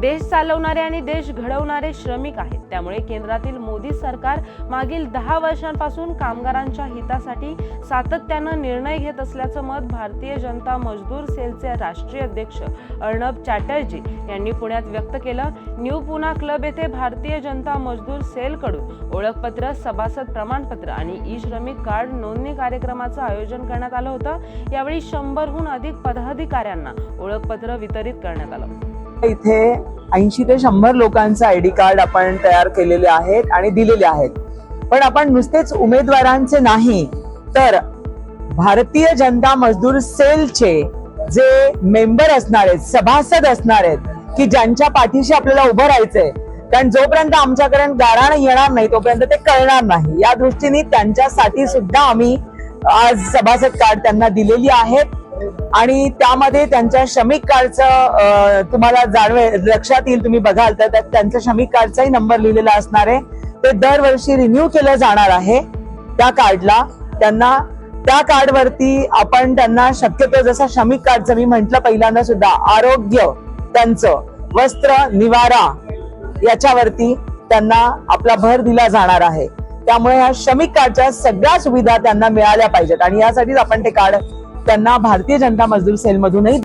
देश चालवणारे आणि देश घडवणारे श्रमिक आहेत. त्यामुळे केंद्रातील मोदी सरकार मागील दहा वर्षांपासून कामगारांच्या हितासाठी सातत्यानं निर्णय घेत असल्याचं मत भारतीय जनता मजदूर सेलचे राष्ट्रीय अध्यक्ष अर्णब चॅटर्जी यांनी पुण्यात व्यक्त केलं. न्यू पुना क्लब येथे भारतीय जनता मजदूर सेलकडून ओळखपत्र सभासद प्रमाणपत्र आणि ई श्रमिक कार्ड नोंदणी कार्यक्रमाचं आयोजन करण्यात आलं होतं. यावेळी शंभरहून अधिक पदाधिकाऱ्यांना ओळखपत्र वितरित करण्यात आलं. इथे ऐंशी ते शंभर लोकांचं आय डी कार्ड आपण तयार केलेले आहेत आणि दिलेले आहेत. पण आपण नुसतेच उमेदवारांचे नाही तर भारतीय जनता मजदूर सेलचे जे मेंबर असणार आहेत सभासद असणार आहेत की ज्यांच्या पाठीशी आपल्याला उभं राहायचंय कारण जोपर्यंत आमच्याकडे गाराण येणार नाही तोपर्यंत ते कळणार नाही. या दृष्टीने त्यांच्यासाठी सुद्धा आम्ही आज सभासद कार्ड त्यांना दिलेली आहेत. आणि त्यामध्ये त्यांच्या श्रमिक कार्डचं तुम्हाला जाणवे लक्षात येईल तुम्ही बघाल तर त्यांच्या श्रमिक कार्डचाही नंबर लिहिलेला असणार आहे. ते दरवर्षी रिन्यू केलं जाणार आहे त्या कार्डला. त्यांना त्या कार्डवरती आपण त्यांना शक्यतो जसं श्रमिक कार्डचं मी म्हंटल पहिल्यांदा सुद्धा आरोग्य त्यांचं वस्त्र निवारा याच्यावरती त्यांना आपला भर दिला जाणार आहे. त्यामुळे ह्या श्रमिक कार्डच्या सगळ्या सुविधा त्यांना मिळाल्या पाहिजेत. आणि यासाठीच आपण ते कार्ड त्यांना भारतीय जनता मजदूर सेलमधूनही